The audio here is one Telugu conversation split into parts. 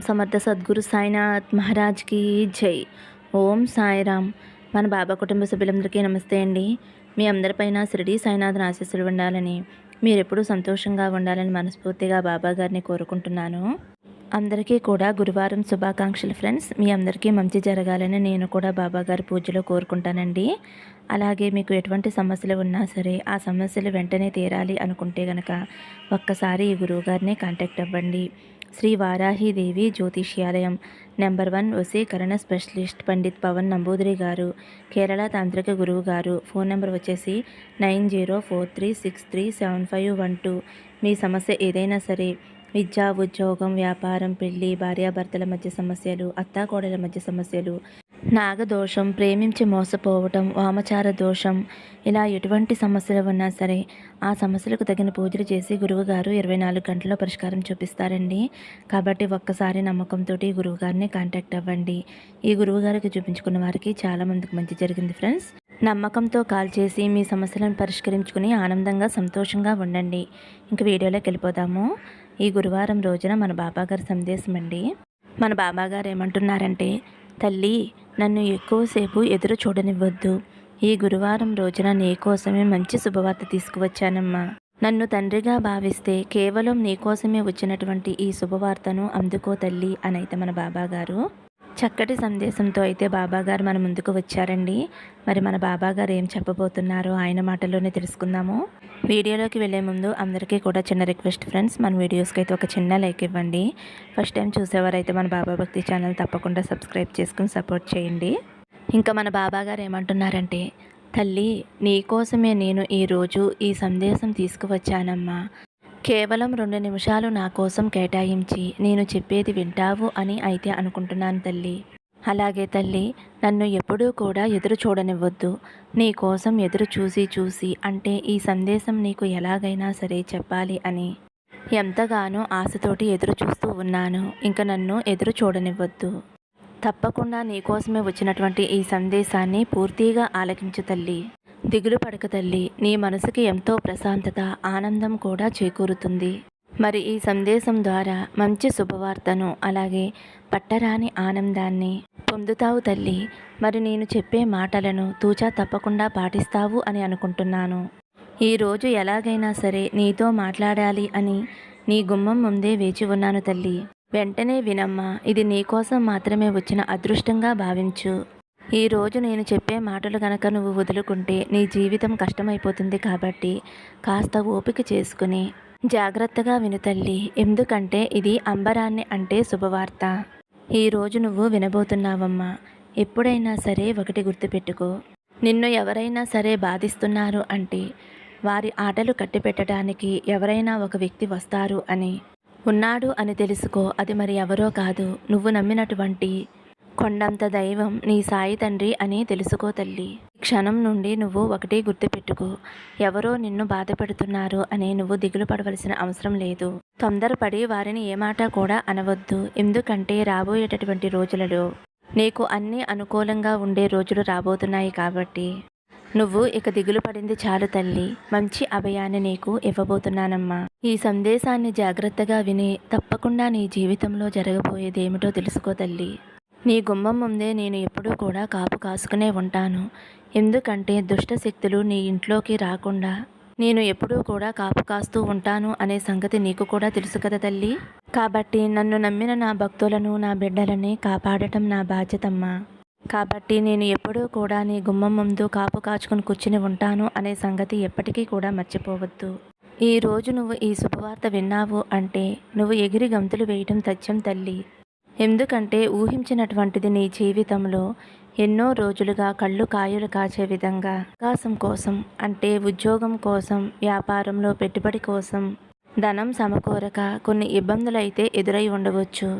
సమర్థ సద్గురు సాయినాథ్ మహారాజ్కి జై. ఓం సాయిరామ్. మన బాబా కుటుంబ సభ్యులందరికీ నమస్తే అండి. మీ అందరిపైన షిరిడి సాయినాథ్ ఆశీస్సులు ఉండాలని మీరెప్పుడూ సంతోషంగా ఉండాలని మనస్ఫూర్తిగా బాబా గారిని కోరుకుంటున్నాను. అందరికీ కూడా గురువారం శుభాకాంక్షలు ఫ్రెండ్స్. మీ అందరికీ మంచి జరగాలని నేను కూడా బాబాగారి పూజలో కోరుకుంటానండి. అలాగే మీకు ఎటువంటి సమస్యలు ఉన్నా సరే ఆ సమస్యలు వెంటనే తీరాలి అనుకుంటే గనక ఒక్కసారి ఈ గురువుగారిని కాంటాక్ట్ అవ్వండి. శ్రీ వారాహిదేవి జ్యోతిష్యాలయం. నెంబర్ వన్ వసీకరణ స్పెషలిస్ట్ పండిత్ పవన్ నంబూదిరి గారు. కేరళ తాంత్రిక గురువు గారు. ఫోన్ నెంబర్ వచ్చేసి nine zero four three six three seven five one two. మీ సమస్య ఏదైనా సరే విద్య ఉద్యోగం వ్యాపారం పెళ్ళి భార్యాభర్తల మధ్య సమస్యలు అత్తాకోడల మధ్య సమస్యలు నాగదోషం ప్రేమించి మోసపోవటం వామచార దోషం ఇలా ఎటువంటి సమస్యలు ఉన్నా సరే ఆ సమస్యలకు తగిన పూజలు చేసి గురువుగారు ఇరవై నాలుగు గంటల్లో పరిష్కారం చూపిస్తారండి. కాబట్టి ఒక్కసారి నమ్మకంతో గురువుగారిని కాంటాక్ట్ అవ్వండి. ఈ గురువుగారికి చూపించుకున్న వారికి చాలా మందికి మంచి జరిగింది ఫ్రెండ్స్. నమ్మకంతో కాల్ చేసి మీ సమస్యలను పరిష్కరించుకుని ఆనందంగా సంతోషంగా ఉండండి. ఇంక వీడియోలోకి వెళ్ళిపోదాము. ఈ గురువారం రోజున మన బాబాగారి సందేశం అండి మన బాబాగారు ఏమంటున్నారంటే తల్లి నన్ను ఎక్కువసేపు ఎదురు చూడనివ్వద్దు. ఈ గురువారం రోజున నీ కోసమే మంచి శుభవార్త తీసుకువచ్చానమ్మా. నన్ను తండ్రిగా భావిస్తే కేవలం నీకోసమే వచ్చినటువంటి ఈ శుభవార్తను అందుకో తల్లి అనైతే మన బాబాగారు. చక్కటి సందేశంతో అయితే బాబాగారు మన ముందుకు వచ్చారండి. మరి మన బాబాగారు ఏం చెప్పబోతున్నారో ఆయన మాటల్లోనే తెలుసుకుందాము. వీడియోలోకి వెళ్ళే ముందు అందరికీ కూడా చిన్న రిక్వెస్ట్ ఫ్రెండ్స్ మన వీడియోస్కి అయితే ఒక చిన్న లైక్ ఇవ్వండి. ఫస్ట్ టైం చూసేవారైతే మన బాబా భక్తి ఛానల్ తప్పకుండా సబ్స్క్రైబ్ చేసుకుని సపోర్ట్ చేయండి. ఇంకా మన బాబాగారు ఏమంటున్నారంటే తల్లి నీకోసమే నేను ఈరోజు ఈ సందేశం తీసుకువచ్చానమ్మా. కేవలం రెండు నిమిషాలు నా కోసం కేటాయించి నేను చెప్పేది వింటావు అని అయితే అనుకుంటున్నాను తల్లి. అలాగే తల్లి నన్ను ఎప్పుడూ కూడా ఎదురు చూడనివ్వద్దు. నీ కోసం ఎదురు చూసి చూసి అంటే ఈ సందేశం నీకు ఎలాగైనా సరే చెప్పాలి అని. ఎంతగానో ఆశతోటి ఎదురు చూస్తూ ఉన్నాను. ఇంక నన్ను ఎదురు చూడనివ్వద్దు. తప్పకుండా నీకోసమే వచ్చినటువంటి ఈ సందేశాన్ని పూర్తిగా ఆలకించు తల్లి. దిగులు పడక తల్లి నీ మనసుకి ఎంతో ప్రశాంతత ఆనందం కూడా చేకూరుతుంది. మరి ఈ సందేశం ద్వారా మంచి శుభవార్తను అలాగే పట్టరాని ఆనందాన్ని పొందుతావు తల్లి. మరి నేను చెప్పే మాటలను తూచా తప్పకుండా పాటిస్తావు అని అనుకుంటున్నాను. ఈరోజు ఎలాగైనా సరే నీతో మాట్లాడాలి అని నీ గుమ్మం ముందే వేచి ఉన్నాను తల్లి. వెంటనే వినమ్మా ఇది నీకోసం మాత్రమే వచ్చిన అదృష్టంగా భావించు. ఈరోజు నేను చెప్పే మాటలు గనక నువ్వు వదులుకుంటే నీ జీవితం కష్టమైపోతుంది కాబట్టి కాస్త ఓపిక చేసుకుని జాగ్రత్తగా విను తల్లి. ఎందుకంటే ఇది అంబరాన్ని అంటే శుభవార్త. ఈరోజు నువ్వు వినబోతున్నావమ్మా. ఎప్పుడైనా సరే ఒకటి గుర్తుపెట్టుకో. నిన్ను ఎవరైనా సరే బాధిస్తున్నారు అంటే వారి ఆటలు కట్టిపెట్టడానికి ఎవరైనా ఒక వ్యక్తి వస్తారు అని. ఉన్నాడు అని తెలుసుకో. అది మరి ఎవరో కాదు. నువ్వు నమ్మినటువంటి కొండంత దైవం నీ సాయి తండ్రి అని తెలుసుకో తల్లి. క్షణం నుండి నువ్వు ఒకటే గుర్తుపెట్టుకో. ఎవరో నిన్ను బాధపెడుతున్నారు అని నువ్వు దిగులు పడవలసిన అవసరం లేదు. తొందరపడి వారిని ఏమాట కూడా అనవద్దు. ఎందుకంటే రాబోయేటటువంటి రోజులలో నీకు అన్నీ అనుకూలంగా ఉండే రోజులు రాబోతున్నాయి కాబట్టి. నువ్వు ఇక దిగులు పడింది చాలు తల్లి. మంచి అభయాన్ని నీకు ఇవ్వబోతున్నానమ్మా. ఈ సందేశాన్ని జాగ్రత్తగా విని తప్పకుండా నీ జీవితంలో జరగబోయేదేమిటో తెలుసుకో తల్లి. నీ గుమ్మం ముందే నేను ఎప్పుడూ కూడా కాపు కాసుకునే ఉంటాను. ఎందుకంటే దుష్ట శక్తులు నీ ఇంట్లోకి రాకుండా నేను ఎప్పుడూ కూడా కాపు కాస్తూ ఉంటాను అనే సంగతి నీకు కూడా తెలుసు కదా తల్లి. కాబట్టి నన్ను నమ్మిన నా భక్తులను నా బిడ్డలని కాపాడటం నా బాధ్యతమ్మా. కాబట్టి నేను ఎప్పుడూ కూడా నీ గుమ్మం ముందు కాపు కాచుకుని కూర్చుని ఉంటాను అనే సంగతి ఎప్పటికీ కూడా మర్చిపోవద్దు. ఈ రోజు నువ్వు ఈ శుభవార్త విన్నావు అంటే నువ్వు ఎగిరి గంతులు వేయటం తథ్యం తల్లి. ఎందుకంటే ఊహించినటువంటిది నీ జీవితంలో ఎన్నో రోజులుగా కళ్ళు కాయలు కాచే విధంగా అవకాశం కోసం అంటే ఉద్యోగం కోసం వ్యాపారంలో పెట్టుబడి కోసం ధనం సమకూరక కొన్ని ఇబ్బందులు అయితే ఎదురై ఉండవచ్చు.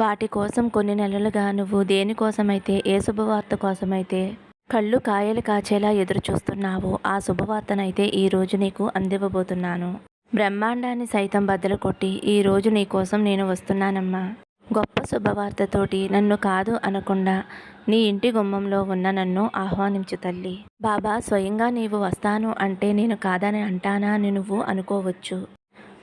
వాటి కోసం కొన్ని నెలలుగా నువ్వు దేనికోసమైతే ఏ శుభవార్త కోసమైతే కళ్ళు కాయలు కాచేలా ఎదురు చూస్తున్నావు ఆ శుభవార్తనైతే ఈ రోజు నీకు అందివ్వబోతున్నాను. బ్రహ్మాండాన్ని సైతం బద్దలు కొట్టి ఈ రోజు నీ కోసం నేను వస్తున్నానమ్మా. గొప్ప శుభవార్తతోటి నన్ను కాదు అనకుండా నీ ఇంటి గుమ్మంలో ఉన్న నన్ను ఆహ్వానించు తల్లి. బాబా స్వయంగా నీవు వస్తాను అంటే నేను కాదని అంటానా అని నువ్వు అనుకోవచ్చు.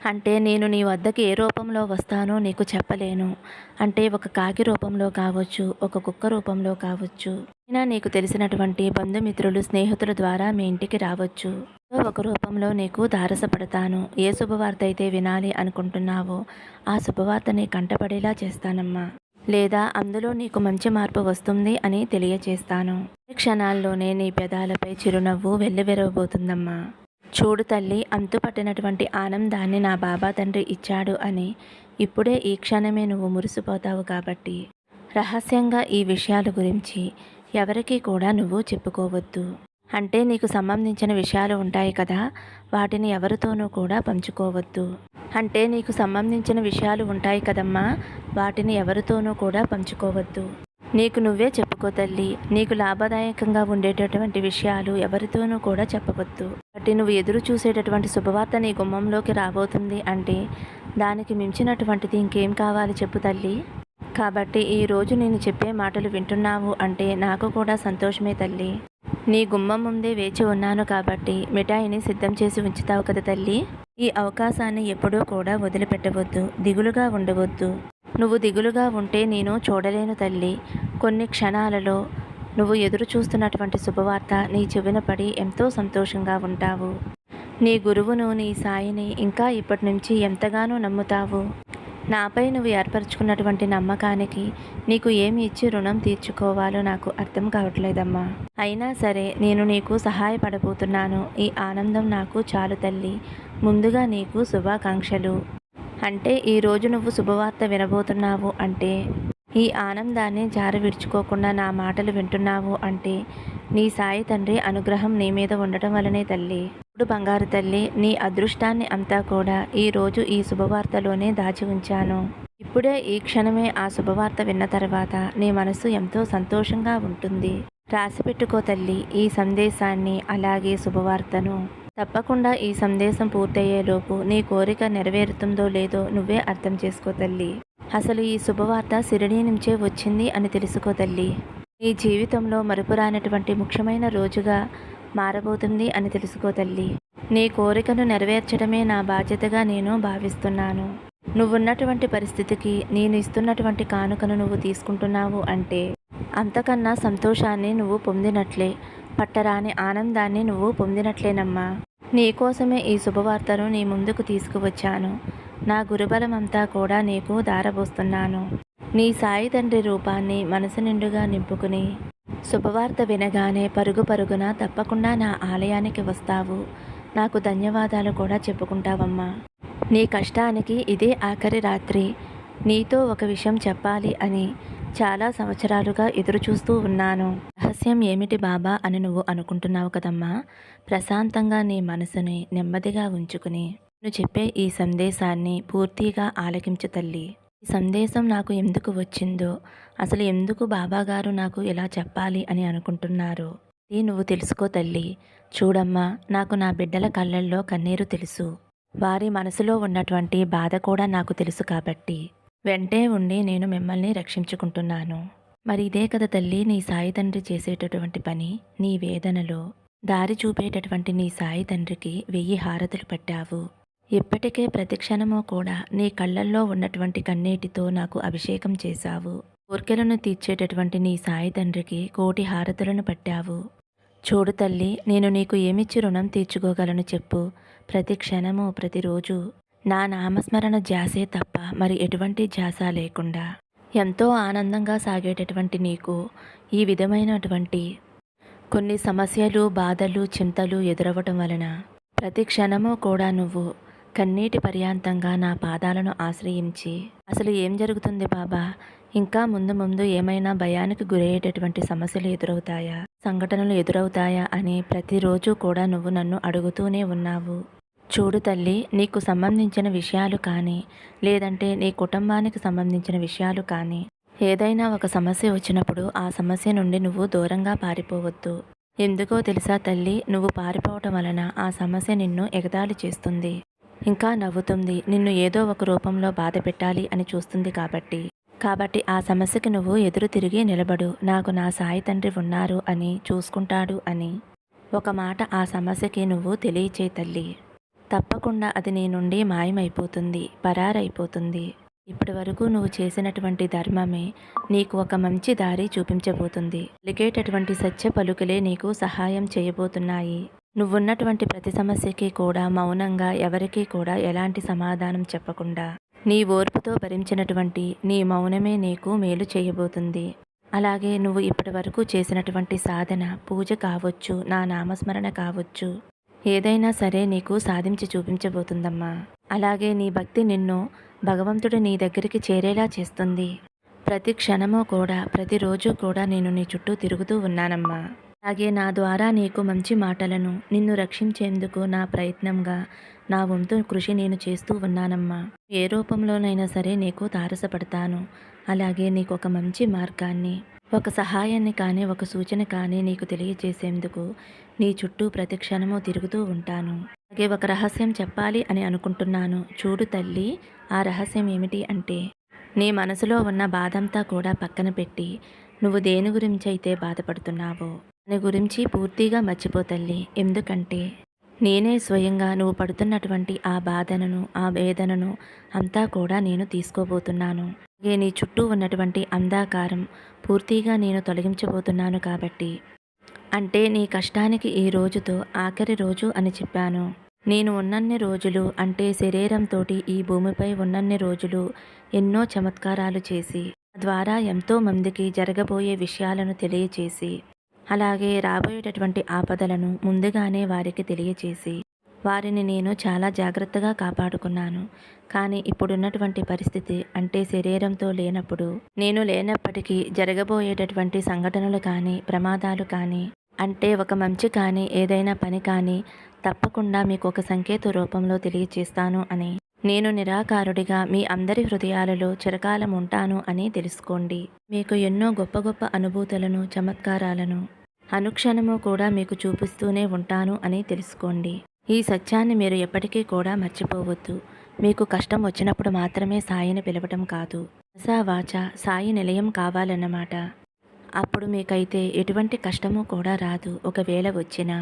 అంటే నేను నీ వద్దకు ఏ రూపంలో వస్తానో నీకు చెప్పలేను. అంటే ఒక కాకి రూపంలో కావచ్చు ఒక కుక్క రూపంలో కావచ్చు. అయినా నీకు తెలిసినటువంటి బంధుమిత్రులు స్నేహితుల ద్వారా మీ ఇంటికి రావచ్చు. ఒక రూపంలో నీకు దారసపడతాను ఏ శుభవార్త అయితే వినాలి అనుకుంటున్నావో ఆ శుభవార్తని కంటపడేలా చేస్తానమ్మా. లేదా అందులో నీకు మంచి మార్పు వస్తుంది అని తెలియచేస్తాను. క్షణాల్లోనే నీ పెదాలపై చిరునవ్వు వెల్లివెరవబోతుందమ్మా. చూడు తల్లి అంతుపట్టినటువంటి ఆనందాన్ని నా బాబా తండ్రి ఇచ్చాడు అని. ఇప్పుడే ఈ క్షణమే నువ్వు మురిసిపోతావు కాబట్టి. రహస్యంగా ఈ విషయాల గురించి ఎవరికీ కూడా నువ్వు చెప్పుకోవద్దు. అంటే నీకు సంబంధించిన విషయాలు ఉంటాయి కదా వాటిని ఎవరితోనూ కూడా పంచుకోవద్దు. అంటే నీకు సంబంధించిన విషయాలు ఉంటాయి కదమ్మా వాటిని ఎవరితోనూ కూడా పంచుకోవద్దు. నీకు నువ్వే చెప్పుకో తల్లి. నీకు లాభదాయకంగా ఉండేటటువంటి విషయాలు ఎవరితోనూ కూడా చెప్పవద్దు. కాబట్టి నువ్వు ఎదురు చూసేటటువంటి శుభవార్త నీ గుమ్మంలోకి రాబోతుంది అంటే దానికి మించినటువంటిది ఇంకేం కావాలి చెప్పు తల్లి. కాబట్టి ఈరోజు నేను చెప్పే మాటలు వింటున్నావు అంటే నాకు కూడా సంతోషమే తల్లి. నీ గుమ్మం ముందే వేచి ఉన్నాను కాబట్టి మిఠాయిని సిద్ధం చేసి ఉంచుతావు కదా తల్లి. ఈ అవకాశాన్ని ఎప్పుడూ కూడా వదిలిపెట్టవద్దు. దిగులుగా ఉండవద్దు. నువ్వు దిగులుగా ఉంటే నేను చూడలేను తల్లి. కొన్ని క్షణాలలో నువ్వు ఎదురు చూస్తున్నటువంటి శుభవార్త నీ చెవిన పడి ఎంతో సంతోషంగా ఉంటావు. నీ గురువును నీ సాయిని ఇంకా ఇప్పటి నుంచి ఎంతగానో నమ్ముతావు. నాపై నువ్వు ఏర్పరచుకున్నటువంటి నమ్మకానికి నీకు ఏమి ఇచ్చి రుణం తీర్చుకోవాలో నాకు అర్థం కావట్లేదమ్మా. అయినా సరే నేను నీకు సహాయపడబోతున్నాను. ఈ ఆనందం నాకు చాలు తల్లి. ముందుగా నీకు శుభాకాంక్షలు. అంటే ఈరోజు నువ్వు శుభవార్త వినబోతున్నావు అంటే ఈ ఆనందాన్ని జార విడుచుకోకుండా నా మాటలు వింటున్నావు అంటే నీ సాయి తండ్రి అనుగ్రహం నీ మీద ఉండటం వలనే తల్లి. ఇప్పుడు బంగారు తల్లి నీ అదృష్టాన్ని అంతా కూడా ఈ రోజు ఈ శుభవార్తలోనే దాచి ఉంచాను. ఇప్పుడే ఈ క్షణమే ఆ శుభవార్త విన్న తర్వాత నీ మనసు ఎంతో సంతోషంగా ఉంటుంది. రాసిపెట్టుకో తల్లి ఈ సందేశాన్ని అలాగే శుభవార్తను. తప్పకుండా ఈ సందేశం పూర్తయ్యేలోపు నీ కోరిక నెరవేరుతుందో లేదో నువ్వే అర్థం చేసుకో తల్లి. అసలు ఈ శుభవార్త సిరిడి నుంచే వచ్చింది అని తెలుసుకో తల్లి. నీ జీవితంలో మరుపురానటువంటి ముఖ్యమైన రోజుగా మారబోతుంది అని తెలుసుకో తల్లి. నీ కోరికను నెరవేర్చడమే నా బాధ్యతగా నేను భావిస్తున్నాను. నువ్వున్నటువంటి పరిస్థితికి నేను ఇస్తున్నటువంటి కానుకను నువ్వు తీసుకుంటున్నావు అంటే అంతకన్నా సంతోషాన్ని నువ్వు పొందినట్లే. పట్టరాని ఆనందాన్ని నువ్వు పొందినట్లేనమ్మా. నీకోసమే ఈ శుభవార్తను నీ ముందుకు తీసుకువచ్చాను. నా గురుబలమంతా కూడా నీకు దారబోస్తున్నాను నీ సాయి తండ్రి రూపాన్ని మనసు నిండుగా నింపుకుని శుభవార్త వినగానే పరుగు పరుగున తప్పకుండా నా ఆలయానికి వస్తావు. నాకు ధన్యవాదాలు కూడా చెప్పుకుంటావమ్మా. నీ కష్టానికి ఇదే ఆఖరి రాత్రి. నీతో ఒక విషయం చెప్పాలి అని చాలా సంవత్సరాలుగా ఎదురు చూస్తూ ఉన్నాను. రహస్యం ఏమిటి బాబా అని నువ్వు అనుకుంటున్నావు కదమ్మా? ప్రశాంతంగా నీ మనసుని నెమ్మదిగా ఉంచుకుని నువ్వు చెప్పే ఈ సందేశాన్ని పూర్తిగా ఆలకించు తల్లి. ఈ సందేశం నాకు ఎందుకు వచ్చిందో అసలు ఎందుకు బాబాగారు నాకు ఇలా చెప్పాలి అని అనుకుంటున్నారు? ఇది నువ్వు తెలుసుకో తల్లి. చూడమ్మా నాకు నా బిడ్డల కళ్ళల్లో కన్నీరు తెలుసు. వారి మనసులో ఉన్నటువంటి బాధ కూడా నాకు తెలుసు కాబట్టి. వెంటే ఉండి నేను మిమ్మల్ని రక్షించుకుంటున్నాను. మరి ఇదే కదా తల్లి నీ సాయి తండ్రి చేసేటటువంటి పని నీ వేదనలో దారి చూపేటటువంటి నీ సాయి తండ్రికి వెయ్యి హారతులు పెట్టావు. ఇప్పటికే ప్రతి క్షణము కూడా నీ కళ్ళల్లో ఉన్నటువంటి కన్నీటితో నాకు అభిషేకం చేశావు. కోర్కెలను తీర్చేటటువంటి నీ సాయి తండ్రికి కోటి హారతులను పట్టావు. చూడు తల్లి నేను నీకు ఏమిచ్చి రుణం తీర్చుకోగలను చెప్పు. ప్రతి క్షణము ప్రతిరోజు నా నామస్మరణ ధ్యాసే తప్ప మరి ఎటువంటి ధ్యాస లేకుండా ఎంతో ఆనందంగా సాగేటటువంటి నీకు ఈ విధమైనటువంటి కొన్ని సమస్యలు బాధలు చింతలు ఎదురవ్వటం వలన ప్రతి క్షణము కూడా నువ్వు కన్నీటి పర్యాంతంగా నా పాదాలను ఆశ్రయించి అసలు ఏం జరుగుతుంది బాబా? ఇంకా ముందు ముందు ఏమైనా భయానికి గురయ్యేటటువంటి సమస్యలు ఎదురవుతాయా? సంఘటనలు ఎదురవుతాయా? అని ప్రతిరోజు కూడా నువ్వు నన్ను అడుగుతూనే ఉన్నావు. చూడు తల్లి నీకు సంబంధించిన విషయాలు కానీ లేదంటే నీ కుటుంబానికి సంబంధించిన విషయాలు కానీ ఏదైనా ఒక సమస్య వచ్చినప్పుడు ఆ సమస్య నుండి నువ్వు దూరంగా పారిపోవద్దు. ఎందుకో తెలుసా తల్లి నువ్వు పారిపోవటం వలన ఆ సమస్య నిన్ను ఎగతాళి చేస్తుంది. ఇంకా నవ్వుతుంది నిన్ను ఏదో ఒక రూపంలో బాధ పెట్టాలి అని చూస్తుంది కాబట్టి. కాబట్టి ఆ సమస్యకి నువ్వు ఎదురు తిరిగి నిలబడు నాకు నా సాయి తండ్రి ఉన్నారు అని చూసుకుంటాడు అని. ఒక మాట ఆ సమస్యకి నువ్వు తెలియచే తల్లి. తప్పకుండా అది నీ నుండి మాయమైపోతుంది పరారైపోతుంది. ఇప్పటి వరకు నువ్వు చేసినటువంటి ధర్మమే నీకు ఒక మంచి దారి చూపించబోతుంది. పలికేటటువంటి సత్య పలుకులే నీకు సహాయం చేయబోతున్నాయి. నువ్వున్నటువంటి ప్రతి సమస్యకి కూడా మౌనంగా ఎవరికీ కూడా ఎలాంటి సమాధానం చెప్పకుండా నీ ఓర్పుతో భరించినటువంటి నీ మౌనమే నీకు మేలు చేయబోతుంది. అలాగే నువ్వు ఇప్పటి వరకు చేసినటువంటి సాధన పూజ కావచ్చు నా నామస్మరణ కావచ్చు ఏదైనా సరే నీకు సాధించి చూపించబోతుందమ్మా. అలాగే నీ భక్తి నిన్ను భగవంతుడు నీ దగ్గరికి చేరేలా చేస్తుంది. ప్రతి క్షణము కూడా ప్రతిరోజు కూడా నేను నీ చుట్టూ తిరుగుతూ ఉన్నానమ్మా. అలాగే నా ద్వారా నీకు మంచి మాటలను నిన్ను రక్షించేందుకు నా ప్రయత్నంగా నా వంతు కృషి నేను చేస్తూ ఉన్నానమ్మా. ఏ రూపంలోనైనా సరే నీకు తారసపడతాను. అలాగే నీకు ఒక మంచి మార్గాన్ని ఒక సహాయాన్ని కానీ ఒక సూచన కానీ నీకు తెలియజేసేందుకు నీ చుట్టూ ప్రతి క్షణము తిరుగుతూ ఉంటాను. అలాగే ఒక రహస్యం చెప్పాలి అని అనుకుంటున్నాను. చూడు తల్లి ఆ రహస్యం ఏమిటి అంటే నీ మనసులో ఉన్న బాధంతా కూడా పక్కన పెట్టి నువ్వు దేని గురించి అయితే బాధపడుతున్నావో దాని గురించి పూర్తిగా మర్చిపో తల్లి. ఎందుకంటే నేనే స్వయంగా నువ్వు పడుతున్నటువంటి ఆ బాధనను ఆ వేదనను అంతా కూడా నేను తీసుకోబోతున్నాను. అలాగే నీ చుట్టూ ఉన్నటువంటి అంధాకారం పూర్తిగా నేను తొలగించబోతున్నాను కాబట్టి అంటే నీ కష్టానికి ఈ రోజుతో ఆఖరి రోజు అని చెప్పాను. నేను ఉన్నన్ని రోజులు అంటే శరీరంతో ఈ భూమిపై ఉన్నన్ని రోజులు ఎన్నో చమత్కారాలు చేసి ద్వారా ఎంతో మందికి జరగబోయే విషయాలను తెలియచేసి అలాగే రాబోయేటటువంటి ఆపదలను ముందుగానే వారికి తెలియచేసి వారిని నేను చాలా జాగ్రత్తగా కాపాడుకున్నాను. కానీ ఇప్పుడున్నటువంటి పరిస్థితి అంటే శరీరంతో లేనప్పుడు నేను లేనప్పటికీ జరగబోయేటటువంటి సంఘటనలు కానీ ప్రమాదాలు కానీ అంటే ఒక మంచి కానీ ఏదైనా పని కానీ తప్పకుండా మీకు ఒక సంకేత రూపంలో తెలియచేస్తాను అని. నేను నిరాకారుడిగా మీ అందరి హృదయాలలో చిరకాలం ఉంటాను అని తెలుసుకోండి. మీకు ఎన్నో గొప్ప గొప్ప అనుభూతులను చమత్కారాలను అనుక్షణము కూడా మీకు చూపిస్తూనే ఉంటాను అని తెలుసుకోండి. ఈ సత్యాన్ని మీరు ఎప్పటికీ కూడా మర్చిపోవద్దు. మీకు కష్టం వచ్చినప్పుడు మాత్రమే సాయిని పిలవటం కాదు. మనసా వాచ సాయి నిలయం కావాలన్నమాట. అప్పుడు మీకైతే ఎటువంటి కష్టము కూడా రాదు. ఒకవేళ వచ్చినా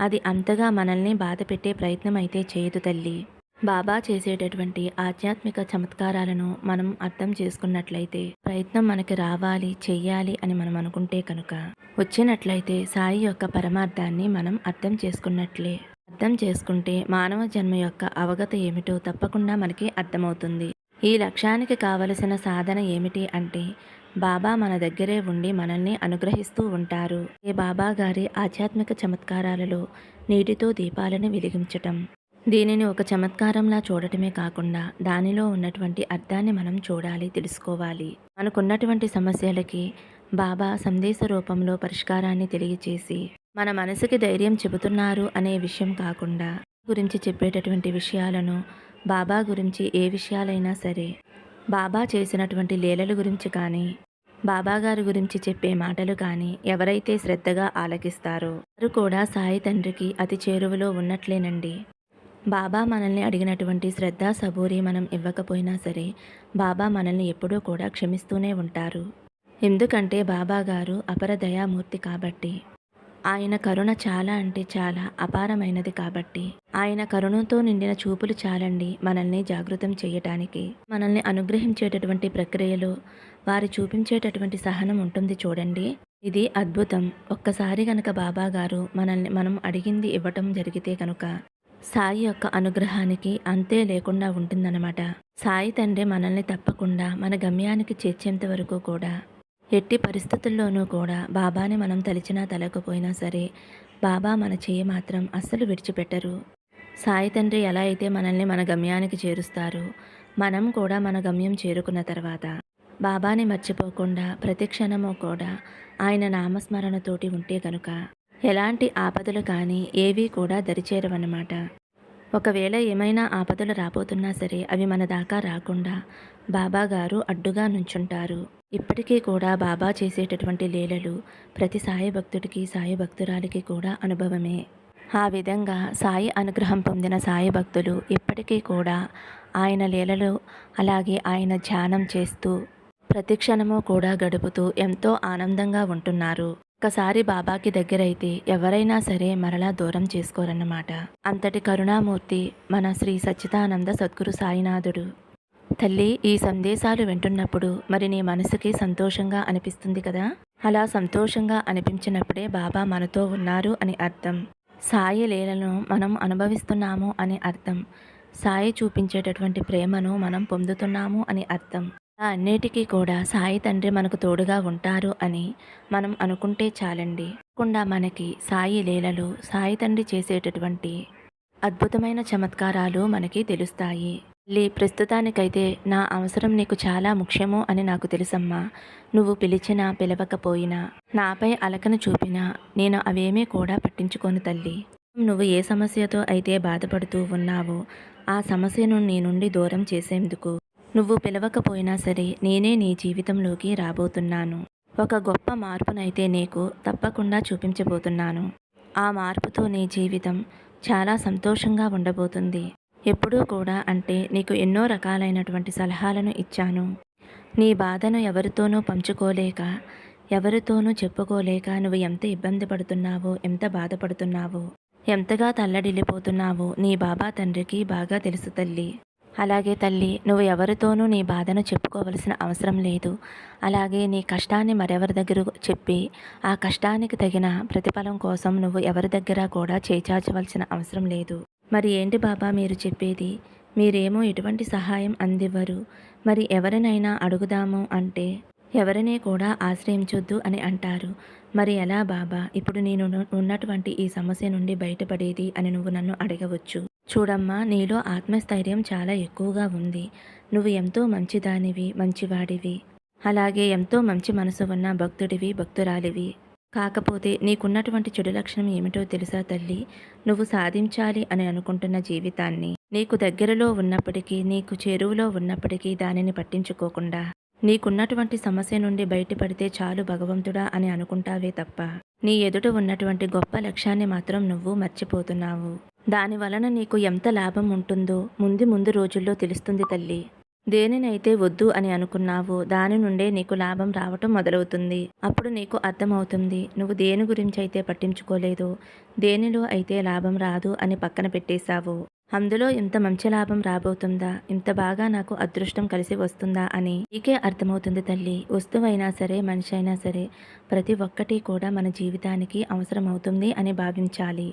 అది అంతగా మనల్ని బాధ పెట్టే ప్రయత్నం అయితే చేయదు తల్లి. బాబా చేసేటటువంటి ఆధ్యాత్మిక చమత్కారాలను మనం అర్థం చేసుకున్నట్లయితే ప్రయత్నం మనకి రావాలి చెయ్యాలి అని మనం అనుకుంటే కనుక వచ్చినట్లయితే సాయి యొక్క పరమార్థాన్ని మనం అర్థం చేసుకున్నట్లే. అర్థం చేసుకుంటే మానవ జన్మ యొక్క అవగత ఏమిటో తప్పకుండా మనకి అర్థమవుతుంది. ఈ లక్ష్యానికి కావలసిన సాధన ఏమిటి అంటే బాబా మన దగ్గరే ఉండి మనల్ని అనుగ్రహిస్తూ ఉంటారు. ఏ బాబా గారి ఆధ్యాత్మిక చమత్కారాలలో నీటితో దీపాలను వెలిగించటం. దీనిని ఒక చమత్కారంలా చూడటమే కాకుండా దానిలో ఉన్నటువంటి అర్థాన్ని మనం చూడాలి తెలుసుకోవాలి. మనకున్నటువంటి సమస్యలకి బాబా సందేశ రూపంలో పరిష్కారాన్ని తెలియచేసి మన మనసుకి ధైర్యం చెబుతున్నారు అనే విషయం కాకుండా గురించి చెప్పేటటువంటి విషయాలను బాబా గురించి ఏ విషయాలైనా సరే బాబా చేసినటువంటి లీలల గురించి కానీ బాబాగారి గురించి చెప్పే మాటలు కానీ ఎవరైతే శ్రద్ధగా ఆలకిస్తారో వారు కూడా సాయి తండ్రికి అతి చేరువలో ఉన్నట్లేనండి. బాబా మనల్ని అడిగినటువంటి శ్రద్ధ సబూరి మనం ఇవ్వకపోయినా సరే బాబా మనల్ని ఎప్పుడూ కూడా క్షమిస్తూనే ఉంటారు. ఎందుకంటే బాబాగారు అపర దయామూర్తి కాబట్టి. ఆయన కరుణ చాలా అంటే చాలా అపారమైనది కాబట్టి ఆయన కరుణతో నిండిన చూపులు చాలండి మనల్ని జాగృతం చేయటానికి. మనల్ని అనుగ్రహించేటటువంటి ప్రక్రియలో వారు చూపించేటటువంటి సహనం ఉంటుంది చూడండి. ఇది అద్భుతం. ఒక్కసారి గనక బాబా గారు మనల్ని మనం అడిగింది ఇవ్వటం జరిగితే కనుక సాయి యొక్క అనుగ్రహానికి అంతే లేకుండా ఉంటుందన్నమాట. సాయి తండ్రి మనల్ని తప్పకుండా మన గమ్యానికి చేర్చేంత వరకు కూడా ఎట్టి పరిస్థితుల్లోనూ కూడా బాబాని మనం తలిచినా తలకపోయినా సరే బాబా మన చేయి మాత్రం అస్సలు విడిచిపెట్టరు. సాయి తండ్రి ఎలా అయితే మనల్ని మన గమ్యానికి చేరుస్తారో మనం కూడా మన గమ్యం చేరుకున్న తర్వాత బాబాని మర్చిపోకుండా ప్రతి క్షణము కూడా ఆయన నామస్మరణతోటి ఉంటే కనుక ఎలాంటి ఆపదలు కానీ ఏవీ కూడా దరిచేరవన్నమాట. ఒకవేళ ఏమైనా ఆపదలు రాబోతున్నా సరే అవి మన దాకా రాకుండా బాబా గారు అడ్డుగా నుంచుంటారు. ఇప్పటికీ కూడా బాబా చేసేటటువంటి లీలలు ప్రతి సాయి భక్తుడికి సాయి భక్తురాలికి కూడా అనుభవమే. ఆ విధంగా సాయి అనుగ్రహం పొందిన సాయి భక్తులు ఇప్పటికీ కూడా ఆయన లీలలు అలాగే ఆయన ధ్యానం చేస్తూ ప్రతి క్షణము కూడా గడుపుతూ ఎంతో ఆనందంగా ఉంటున్నారు. ఒకసారి బాబాకి దగ్గరైతే ఎవరైనా సరే మరలా దూరం చేసుకోరన్నమాట. అంతటి కరుణామూర్తి మన శ్రీ సచ్చిదానంద సద్గురు సాయినాథుడు. తల్లి ఈ సందేశాలు వింటున్నప్పుడు మరి నీ మనసుకి సంతోషంగా అనిపిస్తుంది కదా? అలా సంతోషంగా అనిపించినప్పుడే బాబా మనతో ఉన్నారు అని అర్థం. సాయి లీలను మనం అనుభవిస్తున్నాము అని అర్థం. సాయి చూపించేటటువంటి ప్రేమను మనం పొందుతున్నాము అని అర్థం. అన్నిటికీ కూడా సాయి తండ్రి మనకు తోడుగా ఉంటారు అని మనం అనుకుంటే చాలండి. కాకుండా మనకి సాయి లీలలు సాయి తండ్రి చేసేటటువంటి అద్భుతమైన చమత్కారాలు మనకి తెలుస్తాయి. లే ప్రస్తుతానికైతే నా అవసరం నీకు చాలా ముఖ్యము అని నాకు తెలుసమ్మా. నువ్వు పిలిచినా పిలవకపోయినా నాపై అలకను చూపినా నేను అవేమీ కూడా పట్టించుకోను తల్లి. నువ్వు ఏ సమస్యతో అయితే బాధపడుతూ ఉన్నావో ఆ సమస్యను నీ నుండి దూరం చేసేందుకు నువ్వు పిలవకపోయినా సరే నేనే నీ జీవితంలోకి రాబోతున్నాను. ఒక గొప్ప మార్పునైతే నీకు తప్పకుండా చూపించబోతున్నాను. ఆ మార్పుతో నీ జీవితం చాలా సంతోషంగా ఉండబోతుంది. ఎప్పుడూ కూడా అంటే నీకు ఎన్నో రకాలైనటువంటి సలహాలను ఇచ్చాను. నీ బాధను ఎవరితోనూ పంచుకోలేక ఎవరితోనూ చెప్పుకోలేక నువ్వు ఎంత ఇబ్బంది పడుతున్నావో ఎంత బాధపడుతున్నావో ఎంతగా తల్లడిల్లిపోతున్నావో నీ బాబా తండ్రికి బాగా తెలుసు తల్లి. అలాగే తల్లి నువ్వు ఎవరితోనూ నీ బాధను చెప్పుకోవలసిన అవసరం లేదు. అలాగే నీ కష్టాన్ని మరెవరి దగ్గర చెప్పి ఆ కష్టానికి తగిన ప్రతిఫలం కోసం నువ్వు ఎవరి దగ్గర కూడా చేచాచవలసిన అవసరం లేదు. మరి ఏంటి బాబా మీరు చెప్పేది? మీరేమో ఎటువంటి సహాయం అందివ్వరు. మరి ఎవరినైనా అడుగుదాము అంటే ఎవరిని కూడా ఆశ్రయించొద్దు అని అంటారు. మరి ఎలా బాబా? ఇప్పుడు నేను ఉన్నటువంటి ఈ సమస్య నుండి బయటపడేది అని నువ్వు నన్ను అడగవచ్చు. చూడమ్మా నీలో ఆత్మస్థైర్యం చాలా ఎక్కువగా ఉంది. నువ్వు ఎంతో మంచిదానివి మంచివాడివి. అలాగే ఎంతో మంచి మనసు ఉన్న భక్తుడివి భక్తురాలివి. కాకపోతే నీకున్నటువంటి చెడు లక్షణం ఏమిటో తెలుసా తల్లి? నువ్వు సాధించాలి అని అనుకుంటున్న జీవితాన్ని నీకు దగ్గరలో ఉన్నప్పటికీ నీకు చేరువలో ఉన్నప్పటికీ దానిని పట్టించుకోకుండా నీకున్నటువంటి సమస్య నుండి బయటపడితే చాలు భగవంతుడా అని అనుకుంటావే తప్ప నీ ఎదుట ఉన్నటువంటి గొప్ప లక్ష్యాన్ని మాత్రం నువ్వు మర్చిపోతున్నావు. దాని వలన నీకు ఎంత లాభం ఉంటుందో ముందు ముందు రోజుల్లో తెలుస్తుంది తల్లి. దేనినైతే వద్దు అని అనుకున్నావో దాని నుండే నీకు లాభం రావటం మొదలవుతుంది. అప్పుడు నీకు అర్థమవుతుంది నువ్వు దేని గురించి అయితే పట్టించుకోలేదో దేనిలో అయితే లాభం రాదు అని పక్కన పెట్టేశావు. అందులో ఇంత మంచి లాభం రాబోతుందా? ఇంత బాగా నాకు అదృష్టం కలిసి వస్తుందా అని నీకే అర్థమవుతుంది తల్లి. వస్తువైనా సరే మనిషి అయినా సరే ప్రతి ఒక్కటి కూడా మన జీవితానికి అవసరం అవుతుంది అని భావించాలి.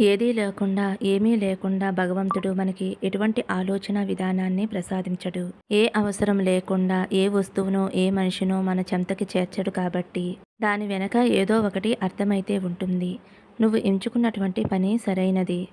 ఏదీ లేకుండా ఏమీ లేకుండా భగవంతుడు మనకి ఎటువంటి ఆలోచన విధానాన్ని ప్రసాదించడు. ఏ అవసరం లేకుండా ఏ వస్తువునో ఏ మనిషినో మన చెంతకి చేర్చడు కాబట్టి దాని వెనక ఏదో ఒకటి అర్థమైతే ఉంటుంది. నువ్వు ఎంచుకున్నటువంటి పని సరైనది.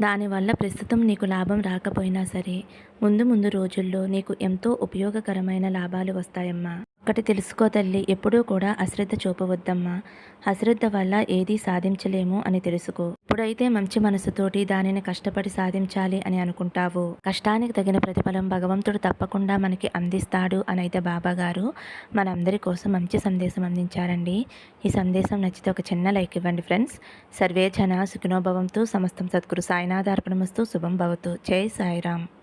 దానివల్ల ప్రస్తుతం నీకు లాభం రాకపోయినా సరే ముందు ముందు రోజుల్లో నీకు ఎంతో ఉపయోగకరమైన లాభాలు వస్తాయమ్మా. ఒకటి తెలుసుకో తల్లి ఎప్పుడూ కూడా అశ్రద్ధ చూపవద్దమ్మా. అశ్రద్ధ వల్ల ఏదీ సాధించలేము అని తెలుసుకో. ఇప్పుడైతే మంచి మనసుతోటి దానిని కష్టపడి సాధించాలి అని అనుకుంటావు. కష్టానికి తగిన ప్రతిఫలం భగవంతుడు తప్పకుండా మనకి అందిస్తాడు అని అయితే బాబా గారు మనందరి కోసం మంచి సందేశం అందించారండి. ఈ సందేశం నచ్చితే ఒక చిన్న లైక్ ఇవ్వండి ఫ్రెండ్స్. సర్వే జన సుఖినోభవంతో సమస్తం సద్గురు సాయినాథార్పణమస్తూ శుభం భవతు. జై సాయిరామ్.